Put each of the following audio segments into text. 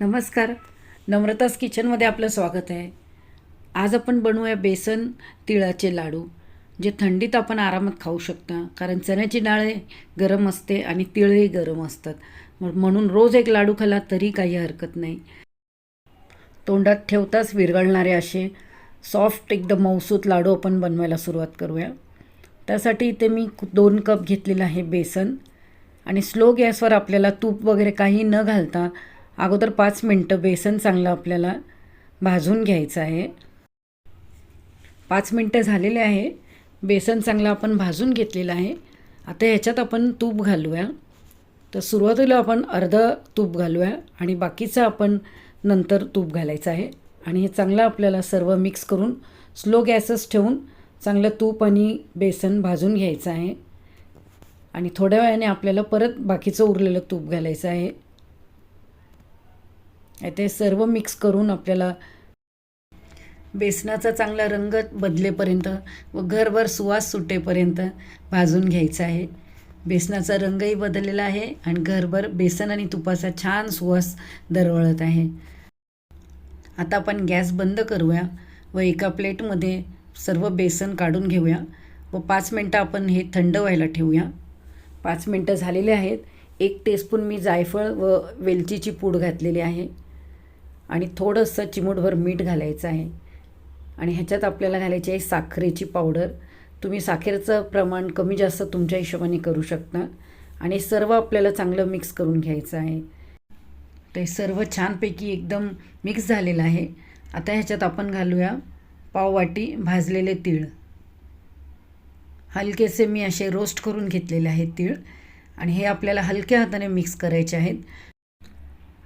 नमस्कार. नम्रतास किचनमध्ये आपलं स्वागत आहे. आज आपण बनवूया बेसन तिळाचे लाडू जे थंडीत आपण आरामात खाऊ शकता कारण चण्याची डाळ गरम असते आणि तिळही गरम असतात. म्हणून रोज एक लाडू खाला तरी काही हरकत नाही. तोंडात ठेवताच विरघळणारे असे सॉफ्ट एकदम मौसूत लाडू आपण बनवायला सुरुवात करूया. त्यासाठी इथे मी दोन कप घेतलेलं आहे बेसन आणि स्लो गॅसवर आपल्याला तूप वगैरे काही न घालता अगोदर पाच मिनटं बेसन चांगलं आपल्याला भाजून घ्यायचं आहे. पाच मिनटं झालेले आहे. बेसन चांगलं आपण भाजून घेतलेलं आहे. आता ह्याच्यात आपण तूप घालूया. तर सुरुवातीला आपण अर्ध तूप घालूया आणि बाकीचं आपण नंतर तूप घालायचं आहे. आणि हे चांगलं आपल्याला सर्व मिक्स करून स्लो गॅसच ठेवून चांगलं तूप आणि बेसन भाजून घ्यायचं आहे. आणि थोड्या वेळाने आपल्याला परत बाकीचं उरलेलं तूप घालायचं आहे. ते सर्व मिक्स करून आपल्याला बेसनाचा चांगला रंग बदलेपर्यंत व घरभर सुवास सुटेपर्यंत भाजून घ्यायचा आहे. बेसनाचा रंगही बदललेला आहे आणि घरभर बेसन आणि तुपाचा छान सुवास दरवळत आहे. आता आपण गॅस बंद करूया व एका प्लेटमध्ये सर्व बेसन काढून घेऊया व पाच मिनटं आपण हे थंड व्हायला ठेवूया. पाच मिनटं झालेले आहेत. एक टेस्पून मी जायफळ व वेलचीची पूड घातलेली आहे. आणि थोडंसं चिमूटभर मीठ घालायचं आहे. आणि ह्याच्यात आपल्याला घालायची आहे साखरेची पावडर. तुम्ही साखरेचं प्रमाण कमी जास्त तुमच्या हिशोबाने करू शकता. आणि सर्व आपल्याला चांगलं मिक्स करून घ्यायचं आहे. ते सर्व छानपैकी एकदम मिक्स झालेलं आहे. आता ह्याच्यात आपण घालूया पाववाटी भाजलेले तीळ. हलकेसे मी असे रोस्ट करून घेतलेले आहेत तीळ. आणि हे आपल्याला हलक्या हाताने मिक्स करायचे आहेत.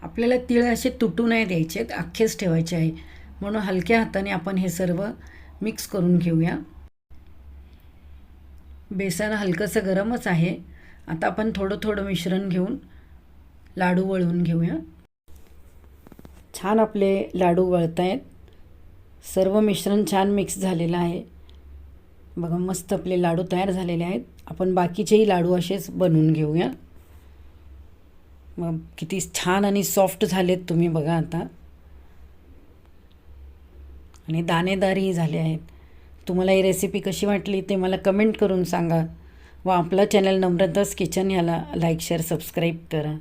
आपल्याला तिळ असे तुटू नाही द्यायचे आहेत अख्खेच ठेवायचे आहे. म्हणून हलक्या हाताने आपण हे सर्व मिक्स करून घेऊया. बेसन हलकंसं गरमच आहे. आता आपण थोडं थोडं मिश्रण घेऊन लाडू वळवून घेऊया. छान आपले लाडू वळत आहेत सर्व मिश्रण छान मिक्स झालेलं आहे. बघा मस्त आपले लाडू तयार झालेले आहेत. आपण बाकीचेही लाडू असेच बनवून घेऊया. मग किती छान आणि सॉफ्ट झालेत तुम्ही बघा आता. आणि दाणेदारही झाले आहेत. तुम्हाला ही रेसिपी कशी वाटली ते मला कमेंट करून सांगा. व आपला चॅनल नम्रतास किचन ह्याला लाईक शेअर सबस्क्राईब करा.